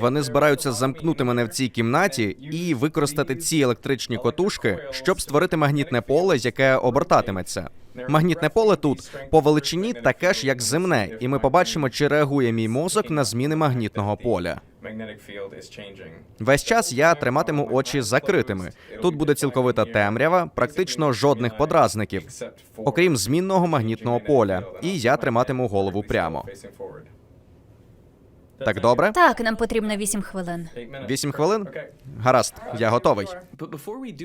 Вони збираються замкнути мене в цій кімнаті і використати ці електричні котушки, щоб створити магнітне поле, яке обертатиметься. Магнітне поле тут по величині таке ж, як земне, і ми побачимо, чи реагує мій мозок на зміни магнітного поля. Весь час я триматиму очі закритими. Тут буде цілковита темрява, практично жодних подразників, окрім змінного магнітного поля. І я триматиму голову прямо. Так добре? Так, нам потрібно 8 хвилин. Вісім хвилин? Гаразд, я готовий.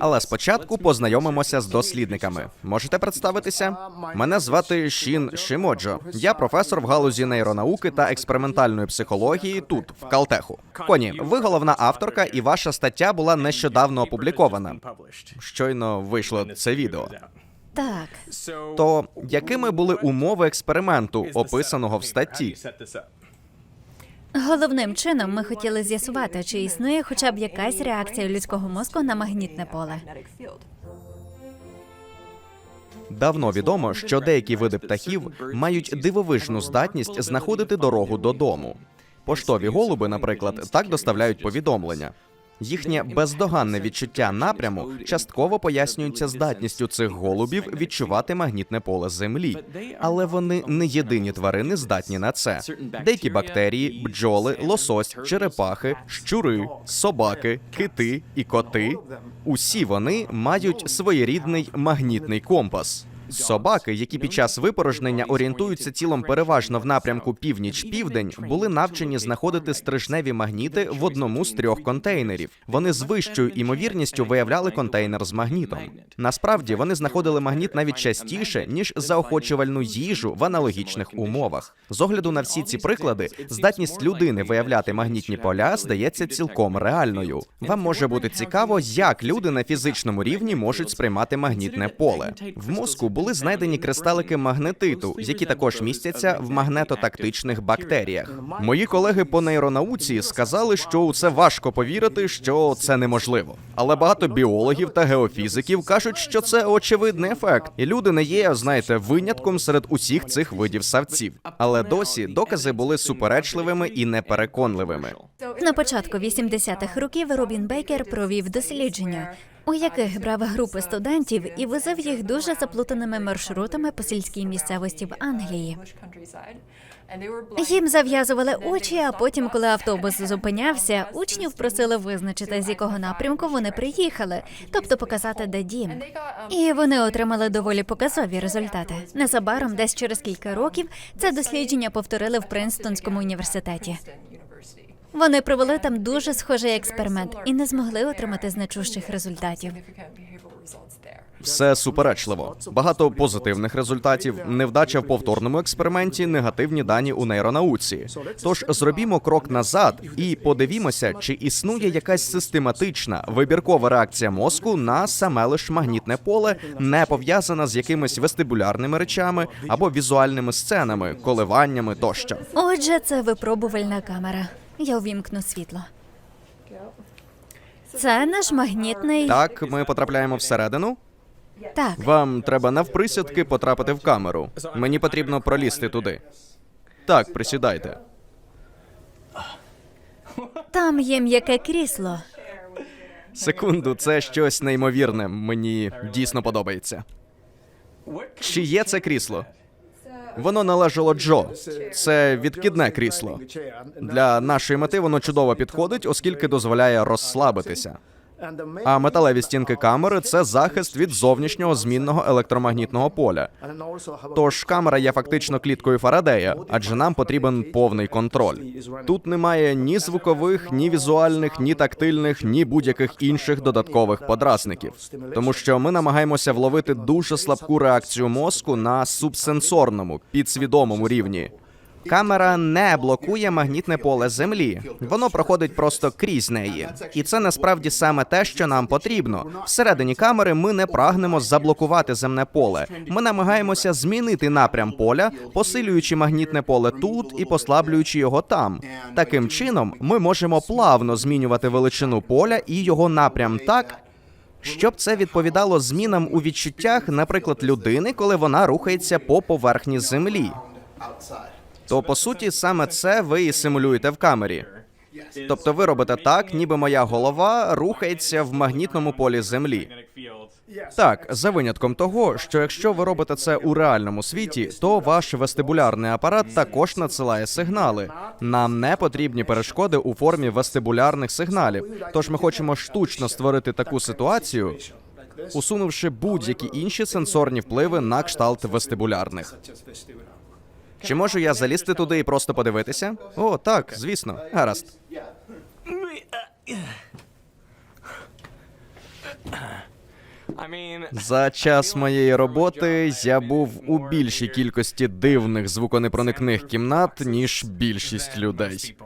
Але спочатку познайомимося з дослідниками. Можете представитися? Мене звати Шін Шимоджо. Я професор в галузі нейронауки та експериментальної психології тут, в Калтеху. Коні, ви головна авторка, і ваша стаття була нещодавно опублікована. Щойно вийшло це відео. Так, То якими були умови експерименту, описаного в статті? Головним чином ми хотіли з'ясувати, чи існує хоча б якась реакція людського мозку на магнітне поле. Давно відомо, що деякі види птахів мають дивовижну здатність знаходити дорогу додому. Поштові голуби, наприклад, так доставляють повідомлення. Їхнє бездоганне відчуття напряму частково пояснюється здатністю цих голубів відчувати магнітне поле землі, але вони не єдині тварини здатні на це. Деякі бактерії, бджоли, лосось, черепахи, щури, собаки, кити і коти усі вони мають своєрідний магнітний компас. Собаки, які під час випорожнення орієнтуються тілом переважно в напрямку північ-південь, були навчені знаходити стрижневі магніти в одному з трьох контейнерів. Вони з вищою імовірністю виявляли контейнер з магнітом. Насправді вони знаходили магніт навіть частіше ніж заохочувальну їжу в аналогічних умовах. З огляду на всі ці приклади, здатність людини виявляти магнітні поля здається цілком реальною. Вам може бути цікаво, як люди на фізичному рівні можуть сприймати магнітне поле. В мозку були знайдені кристалики магнетиту, які також містяться в магнетотактичних бактеріях. Мої колеги по нейронауці сказали, що у це важко повірити, що це неможливо. Але багато біологів та геофізиків кажуть, що це очевидний ефект, і люди не є, знаєте, винятком серед усіх цих видів савців. Але досі докази були суперечливими і непереконливими. На початку 80-х років Робін Бейкер провів дослідження, у яких брав групи студентів і возив їх дуже заплутаними маршрутами по сільській місцевості в Англії. Їм зав'язували очі, а потім, коли автобус зупинявся, учнів просили визначити, з якого напрямку вони приїхали, тобто показати, де дім. І вони отримали доволі показові результати. Незабаром, десь через кілька років, це дослідження повторили в Принстонському університеті. Вони провели там дуже схожий експеримент і не змогли отримати значущих результатів. Все суперечливо. Багато позитивних результатів, невдача в повторному експерименті, негативні дані у нейронауці. Тож зробімо крок назад і подивімося, чи існує якась систематична вибіркова реакція мозку на саме лиш магнітне поле, не пов'язана з якимись вестибулярними речами або візуальними сценами, коливаннями тощо. Отже, це випробувальна камера. Я увімкну світло. Це наш магнітний. Так, ми потрапляємо всередину. Так. Вам треба навприсядки потрапити в камеру. Мені потрібно пролізти туди. Так, присідайте. Там є м'яке крісло. Секунду, це щось неймовірне. Мені дійсно подобається. Чи є це крісло? Воно належало Джо. Це відкидне крісло. Для нашої мети воно чудово підходить, оскільки дозволяє розслабитися. А металеві стінки камери це захист від зовнішнього змінного електромагнітного поля. Тож камера є фактично кліткою Фарадея, адже нам потрібен повний контроль. Тут немає ні звукових, ні візуальних, ні тактильних, ні будь-яких інших додаткових подразників, тому що ми намагаємося вловити дуже слабку реакцію мозку на субсенсорному, підсвідомому рівні. Камера не блокує магнітне поле землі, воно проходить просто крізь неї, і це насправді саме те, що нам потрібно. Всередині камери ми не прагнемо заблокувати земне поле. Ми намагаємося змінити напрям поля, посилюючи магнітне поле тут і послаблюючи його там. Таким чином, ми можемо плавно змінювати величину поля і його напрям так. Щоб це відповідало змінам у відчуттях, наприклад, людини, коли вона рухається по поверхні землі. То по суті, саме це ви і симулюєте в камері. Тобто ви робите так, ніби моя голова рухається в магнітному полі Землі. Так, за винятком того, що якщо ви робите це у реальному світі, то ваш вестибулярний апарат також надсилає сигнали. Нам не потрібні перешкоди у формі вестибулярних сигналів. Тож ми хочемо штучно створити таку ситуацію, усунувши будь-які інші сенсорні впливи на кшталт вестибулярних. Чи можу я залізти туди і просто подивитися? О, так, звісно, гаразд. За час моєї роботи я був у більшій кількості дивних звуконепроникних кімнат, ніж більшість людей.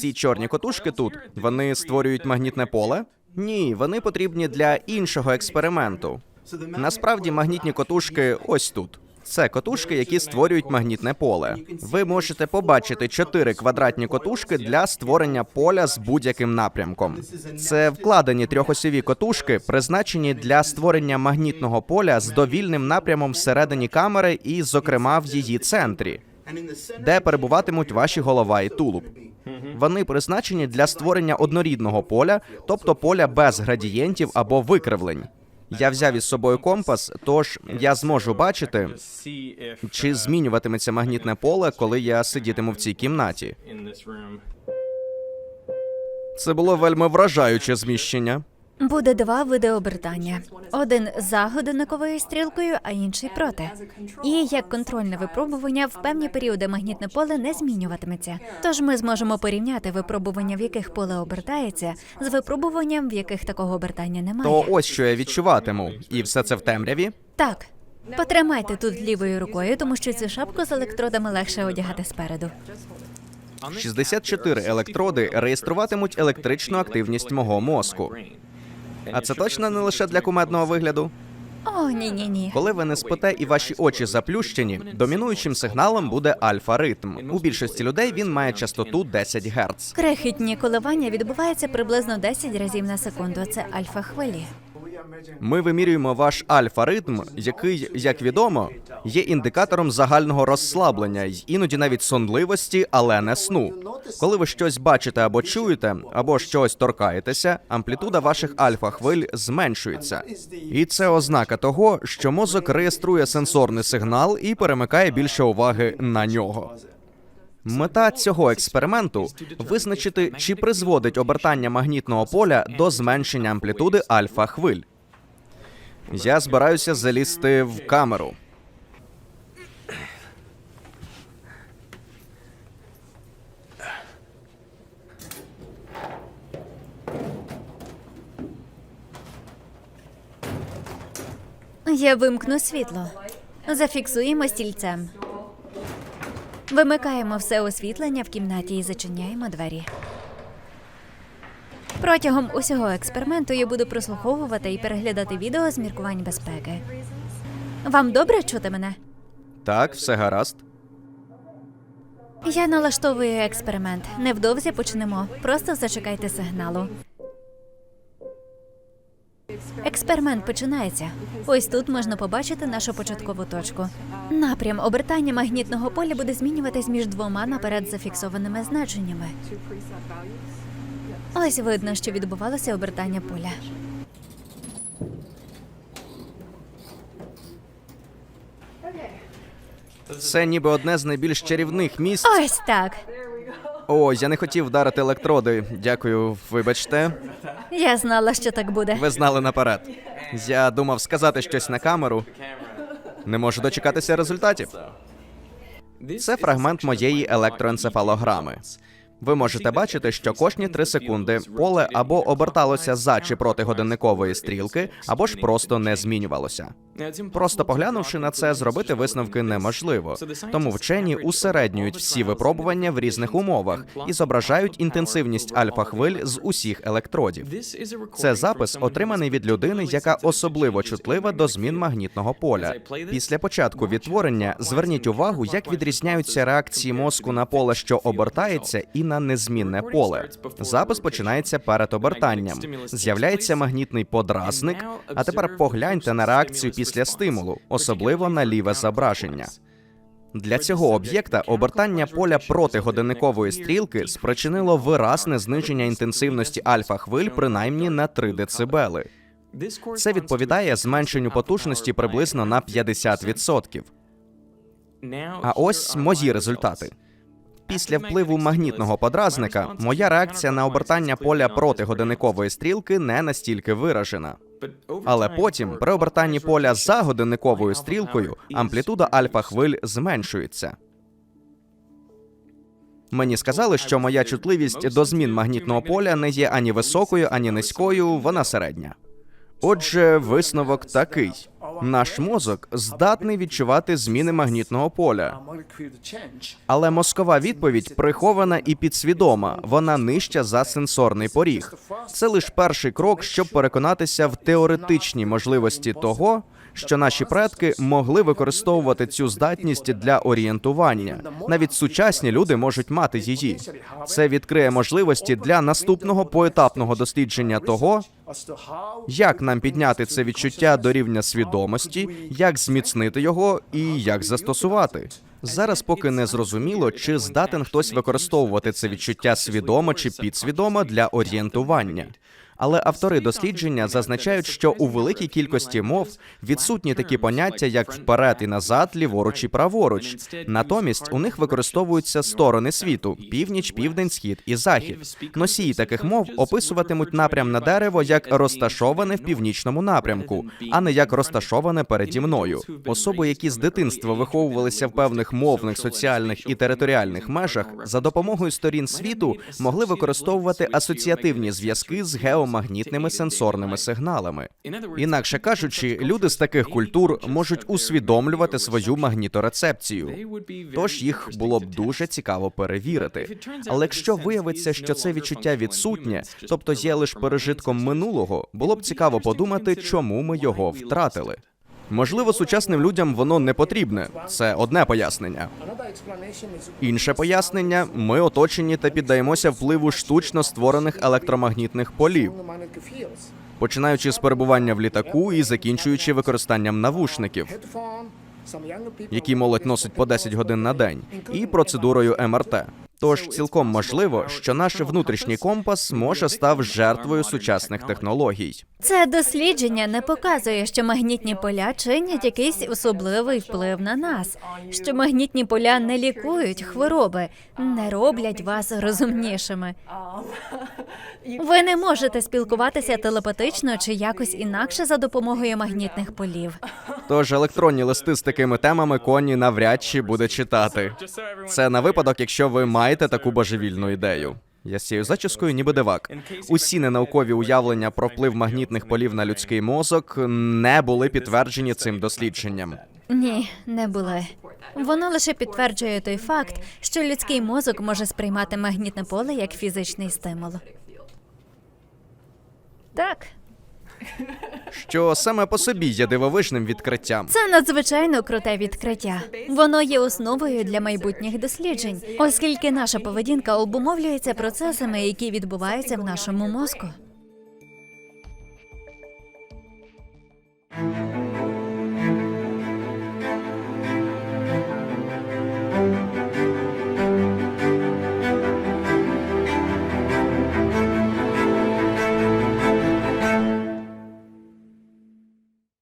Ці чорні котушки тут вони створюють магнітне поле? Ні, вони потрібні для іншого експерименту. Насправді магнітні котушки ось тут. Це котушки, які створюють магнітне поле. Ви можете побачити чотири квадратні котушки для створення поля з будь-яким напрямком. Це вкладені трьохосові котушки, призначені для створення магнітного поля з довільним напрямом всередині камери і, зокрема, в її центрі, де перебуватимуть ваші голова і тулуб. Вони призначені для створення однорідного поля, тобто поля без градієнтів або викривлень. Я взяв із собою компас, тож я зможу бачити, чи змінюватиметься магнітне поле, коли я сидітиму в цій кімнаті. Це було вельми вражаюче зміщення. Буде два види обертання: один за годинниковою стрілкою, а інший проти. І як контрольне випробування, в певні періоди магнітне поле не змінюватиметься. Тож ми зможемо порівняти випробування, в яких поле обертається, з випробуванням, в яких такого обертання немає. То ось що я відчуватиму, і все це в темряві. Так. Потримайте тут лівою рукою, тому що цю шапку з електродами легше одягати спереду. 64 електроди реєструватимуть електричну активність мого мозку. А це точно не лише для кумедного вигляду. О, ні, ні, ні. Коли ви не спите і ваші очі заплющені, домінуючим сигналом буде альфа-ритм. У більшості людей він має частоту 10 Гц. Крихітні коливання відбуваються приблизно 10 разів на секунду. Це альфа хвилі. Ми вимірюємо ваш альфа-ритм, який, як відомо, є індикатором загального розслаблення й іноді навіть сонливості, але не сну. Коли ви щось бачите або чуєте, або щось торкаєтеся, амплітуда ваших альфа-хвиль зменшується. І це ознака того, що мозок реєструє сенсорний сигнал і перемикає більше уваги на нього. Мета цього експерименту визначити, чи призводить обертання магнітного поля до зменшення амплітуди альфа хвиль. Я збираюся залізти в камеру. Я вимкну світло. Зафіксуємо стільцем. Вимикаємо все освітлення в кімнаті і зачиняємо двері. Протягом усього експерименту я буду прослуховувати і переглядати відео з міркувань безпеки. Вам добре чути мене? Так, все гаразд. Я налаштовую експеримент. Невдовзі почнемо. Просто зачекайте сигналу. Експеримент починається. Ось тут можна побачити нашу початкову точку. Напрям обертання магнітного поля буде змінюватись між двома наперед зафіксованими значеннями. Ось видно, що відбувалося обертання поля. Це ніби одне з найбільш чарівних місць. Ось так. О, я не хотів вдарити електроди. Дякую, вибачте. Я знала, що так буде. Ви знали наперед. Я думав сказати щось на камеру. Не можу дочекатися результатів. Це фрагмент моєї електроенцефалограми. Ви можете бачити, що кожні три секунди поле або оберталося за чи проти годинникової стрілки, або ж просто не змінювалося. Просто поглянувши на це, зробити висновки неможливо. Тому вчені усереднюють всі випробування в різних умовах і зображають інтенсивність альфа-хвиль з усіх електродів. Це запис, отриманий від людини, яка особливо чутлива до змін магнітного поля. Після початку відтворення зверніть увагу, як відрізняються реакції мозку на поле, що обертається, і на незмінне поле. Запис починається перед обертанням. З'являється магнітний подразник. А тепер погляньте на реакцію після стимулу, особливо на ліве зображення. Для цього об'єкта обертання поля проти годинникової стрілки спричинило виразне зниження інтенсивності альфа-хвиль принаймні на 3 децибели. Це відповідає зменшенню потужності приблизно на 50%. А ось мої результати. Після впливу магнітного подразника моя реакція на обертання поля проти годинникової стрілки не настільки виражена. Але потім, при обертанні поля за годинниковою стрілкою, амплітуда альфа-хвиль зменшується. Мені сказали, що моя чутливість до змін магнітного поля не є ані високою, ані низькою, вона середня. Отже, висновок такий: наш мозок здатний відчувати зміни магнітного поля, але мозкова відповідь прихована і підсвідома, вона нижча за сенсорний поріг. Це лише перший крок, щоб переконатися в теоретичній можливості того, що наші предки могли використовувати цю здатність для орієнтування. Навіть сучасні люди можуть мати її. Це відкриє можливості для наступного поетапного дослідження того, як нам підняти це відчуття до рівня свідомості, як зміцнити його і як застосувати. Зараз поки не зрозуміло, чи здатен хтось використовувати це відчуття свідомо чи підсвідомо для орієнтування. Але автори дослідження зазначають, що у великій кількості мов відсутні такі поняття, як вперед і назад, ліворуч і праворуч. Натомість у них використовуються сторони світу: північ, південь, схід і захід. Носії таких мов описуватимуть напрям на дерево як розташоване в північному напрямку, а не як розташоване переді мною. Особи, які з дитинства виховувалися в певних мовних, соціальних і територіальних межах, за допомогою сторін світу могли використовувати асоціативні зв'язки з геомагнітними сенсорними сигналами. Інакше кажучи, люди з таких культур можуть усвідомлювати свою магніторецепцію. Тож їх було б дуже цікаво перевірити. Але якщо виявиться, що це відчуття відсутнє, тобто є лише пережитком минулого, було б цікаво подумати, чому ми його втратили. Можливо, сучасним людям воно не потрібне. Це одне пояснення. Інше пояснення: ми оточені та піддаємося впливу штучно створених електромагнітних полів, починаючи з перебування в літаку і закінчуючи використанням навушників, які молодь носить по 10 годин на день, і процедурою МРТ. Тож цілком можливо, що наш внутрішній компас може став жертвою сучасних технологій. Це дослідження не показує, що магнітні поля чинять якийсь особливий вплив на нас, що магнітні поля не лікують хвороби, не роблять вас розумнішими. Ви не можете спілкуватися телепатично чи якось інакше за допомогою магнітних полів. Тож електронні листи з такими темами коні навряд чи буде читати. Це на випадок, якщо ви маєте таку божевільну ідею. Я з цією зачіскою ніби дивак. Усі ненаукові уявлення про вплив магнітних полів на людський мозок не були підтверджені цим дослідженням. Ні, не були. Воно лише підтверджує той факт, що людський мозок може сприймати магнітне поле як фізичний стимул. Так, що саме по собі є дивовижним відкриттям. Це надзвичайно круте відкриття. Воно є основою для майбутніх досліджень, оскільки наша поведінка обумовлюється процесами, які відбуваються в нашому мозку.